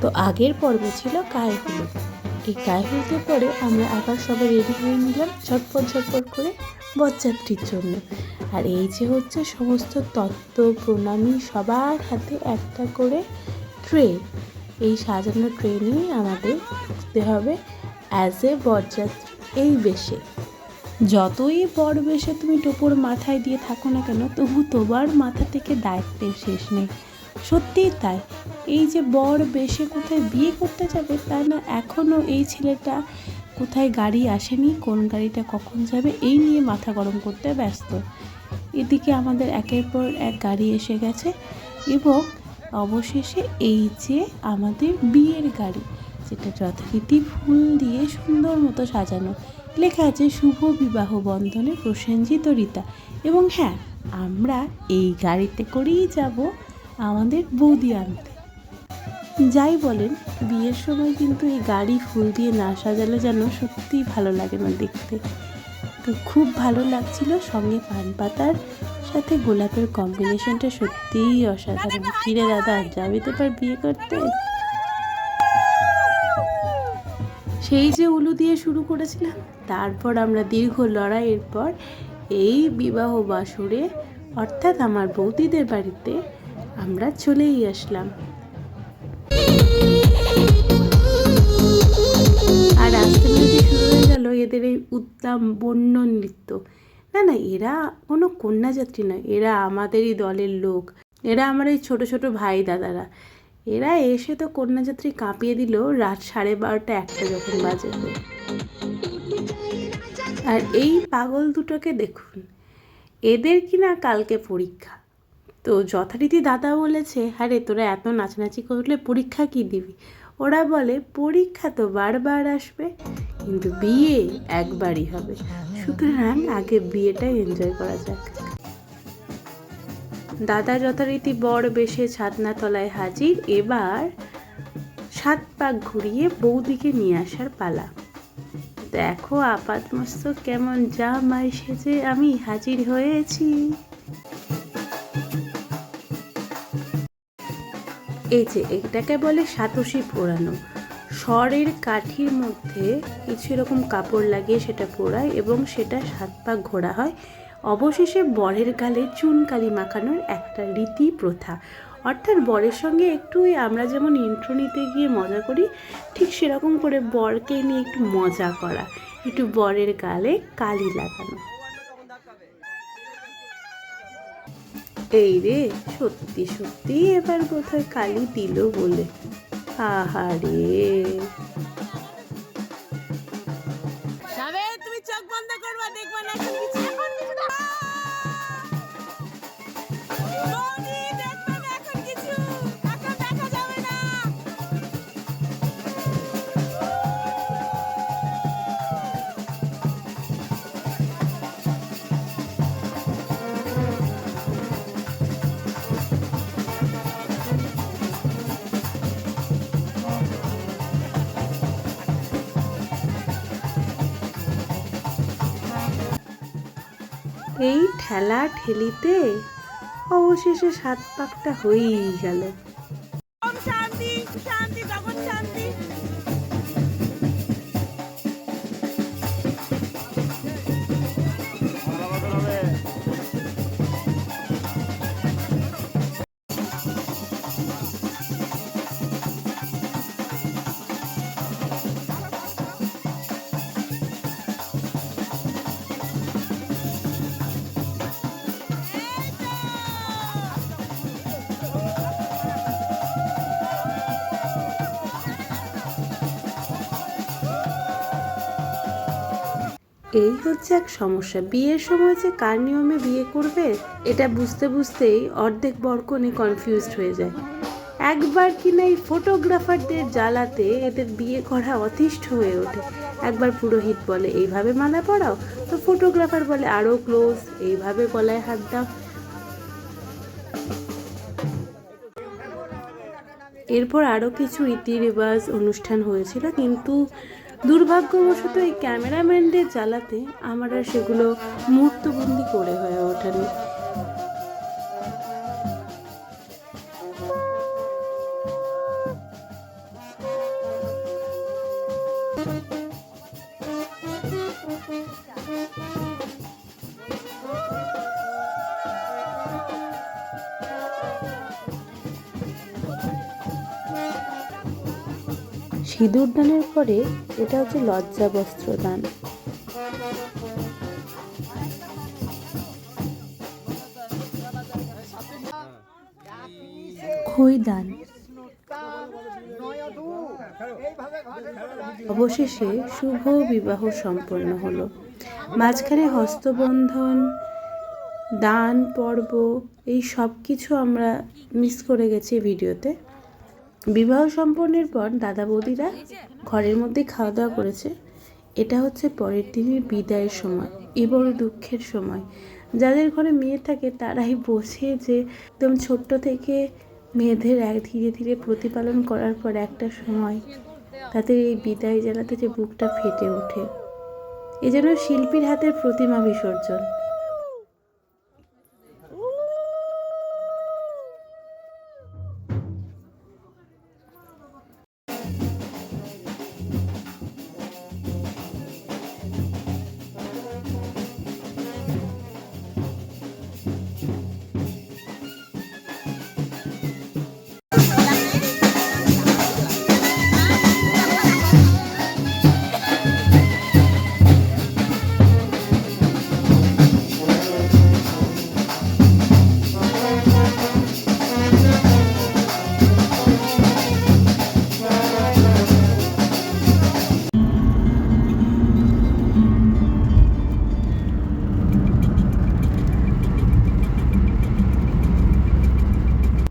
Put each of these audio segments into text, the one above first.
তো আগের পর্বে ছিল গায়ে হলুদ এই গায়ে হলুদের পরে আমরা আবার সবাই রেডি হয়ে নিলাম ঝটপট ঝটপট করে বরযাত্রীর জন্য। আর এই যে হচ্ছে সমস্ত তত্ত্ব, প্রণামী, সবার হাতে একটা করে ট্রে এই সাজানো ট্রে নিয়ে আমাদের ঢুকতে হবে অ্যাজ এ বরযাত্রী এই বেশে। যতই বর বেশে তুমি টোপর মাথায় দিয়ে থাকো না কেন, তবু তোমার মাথা থেকে দায়িত্বের শেষ নেই। সত্যিই তাই। এই যে বর বেশে কোথায় বিয়ে করতে যাবে তা না এখনও এই ছেলেটা কোথায় গাড়ি আসেনি, কোন গাড়িটা কখন যাবে, এই নিয়ে মাথা গরম করতে ব্যস্ত। এদিকে আমাদের একের পর এক গাড়ি এসে গেছে এবং অবশেষে এই যে আমাদের বিয়ের গাড়ি, যেটা যথারীতি ফুল দিয়ে সুন্দর মতো সাজানো। লেখা আছে, শুভ বিবাহ বন্ধনে প্রসেনজিৎ ও রীতা। এবং হ্যাঁ আমরা এই গাড়িতে করেই যাব আমাদের বৌদি আনতে। যাই বলেন, বিয়ের সময় কিন্তু এই গাড়ি ফুল দিয়ে না সাজালে যেন সত্যিই ভালো লাগে না দেখতে। তো খুব ভালো লাগছিল সঙ্গে পান পাতার সাথে গোলাপের কম্বিনেশনটা সত্যিই অসাধারণ। কিরে দাদা, যাবি তো এবার বিয়ে করতে? সেই যে উলু দিয়ে শুরু করেছিলাম, তারপর আমরা দীর্ঘ লড়াইয়ের পর এই বিবাহ বাসরে, অর্থাৎ আমার বৌদিদের বাড়িতে আমরা চলেই আসলাম। আর আস্তে আস্তে শুরু হয়ে গেল এদের এই উদ্দাম বন্য নৃত্য। না না, এরা কোনো কন্যাযাত্রী নয়, এরা আমাদেরই দলের লোক, এরা আমার এই ছোটো ছোটো ভাই দাদারা। এরা এসে তো কন্যাযাত্রী কাঁপিয়ে দিল রাত সাড়ে বারোটা একটা যখন বাজে। আর এই পাগল দুটোকে দেখুন, এদের কি না কালকে পরীক্ষা। তো যথারীতি দাদা বলেছে, আরে, তোরা এত নাচানাচি করলে পরীক্ষা কি দিবি? ওরা বলে, পরীক্ষা তো বারবার আসবে, কিন্তু বিয়ে একবারই হবে। সুতরাং আগে বিয়েটাই এনজয় করা যাক। দাদা যথারীতি বড় বেশে ছাদনা তলায় হাজির। এবার সাত পাক ঘুরিয়ে বৌদিকে নিয়ে আসার পালা। দেখো আপাত মস্তক কেমন জামাই সেজে আমি হাজির হয়েছি। এই যে, এটাকে বলে সাতশি পোড়ানো। স্বরের কাঠির মধ্যে কিছু এরকম কাপড় লাগিয়ে সেটা পোড়ায় এবং সেটা সাত পাক ঘোরা হয়। অবশেষে বরের গালে চুনকালি মাখানোর একটা রীতি প্রথা। অর্থাৎ বরের সঙ্গে একটু আমরা যেমন ইন্ট্রো নিতে গিয়ে মজা করি, ঠিক সেরকম করে বরকে নিয়ে একটু মজা করা, একটু বরের গালে কালি লাগানো। এই রে সত্যি সত্যি এবার কোথায় কালি দিল বলে। আহারে। এই ঠেলা ঠেলিতে অবশেষে সাত পাকটা হয়েই গেল। এই হচ্ছে এক সমস্যা। বিয়ের সময় যে কার নিয়মে বিয়ে করবে, এটা বুঝতে বুঝতেই অর্ধেক বরকনে কনফিউজড হয়ে যায়। একবার কিনা এই ফটোগ্রাফারদের জ্বালাতে এদের বিয়ে করা অতিষ্ঠ হয়ে ওঠে। একবার পুরোহিত বলে, এইভাবে মালা পড়াও তো ফটোগ্রাফার বলে আরও ক্লোজ এইভাবে গলায় হাত দাও। এরপর আরও কিছু রীতি রেওয়াজ অনুষ্ঠান হয়েছিল, কিন্তু দুর্ভাগ্যবশত এই ক্যামেরাম্যানদের জ্বালাতে আমার আর সেগুলো মুহূর্তবন্দি করে হয়ে ওঠেনি Thank you. সিঁদুর দানের পরে এটা হচ্ছে লজ্জা বস্ত্র দান। খই দান। অবশেষে শুভ বিবাহ সম্পন্ন হলো। মাঝখানে হস্তবন্ধন, দান, পর্ব, এই সব কিছু আমরা মিস করে গেছি ভিডিওতে বিবাহ সম্পন্নের পর দাদা বৌদিরা ঘরের মধ্যে খাওয়া দাওয়া করেছে। এটা হচ্ছে পরের দিনের বিদায়ের সময়, এ বড় দুঃখের সময়। যাদের ঘরে মেয়ে থাকে, তারাই বোঝে যে একদম ছোট্ট থেকে মেয়েদের এক ধীরে ধীরে প্রতিপালন করার পর একটা সময় তাদের এই বিদায় জানাতে যে বুকটা ফেটে ওঠে। এ যেন শিল্পীর হাতের প্রতিমা বিসর্জন।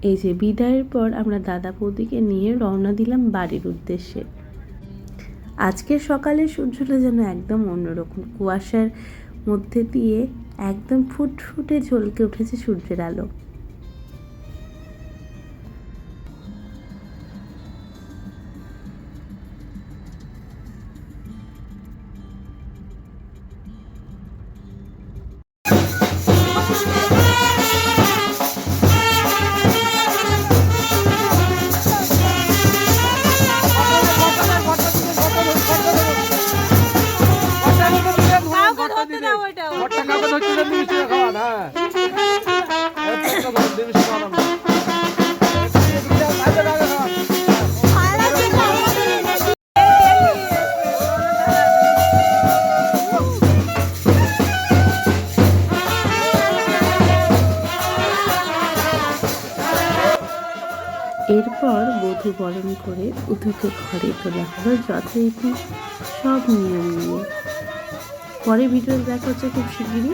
এই যে বিদায়ের পর আমরা দাদা বৌদিকে নিয়ে রওনা দিলাম বাড়ির উদ্দেশ্যে। আজকের সকালে সূর্যটা যেন একদম অন্যরকম। কুয়াশার মধ্যে দিয়ে একদম ফুটফুটে ঝলকে উঠেছে সূর্যের আলো। এরপর বধূ বরণ করে উধুকে ঘরে তোলা হলো যথারীতি সব নিয়ম নিয়ে। পরে ভিডিও দেখা হচ্ছে খুব শিগগিরই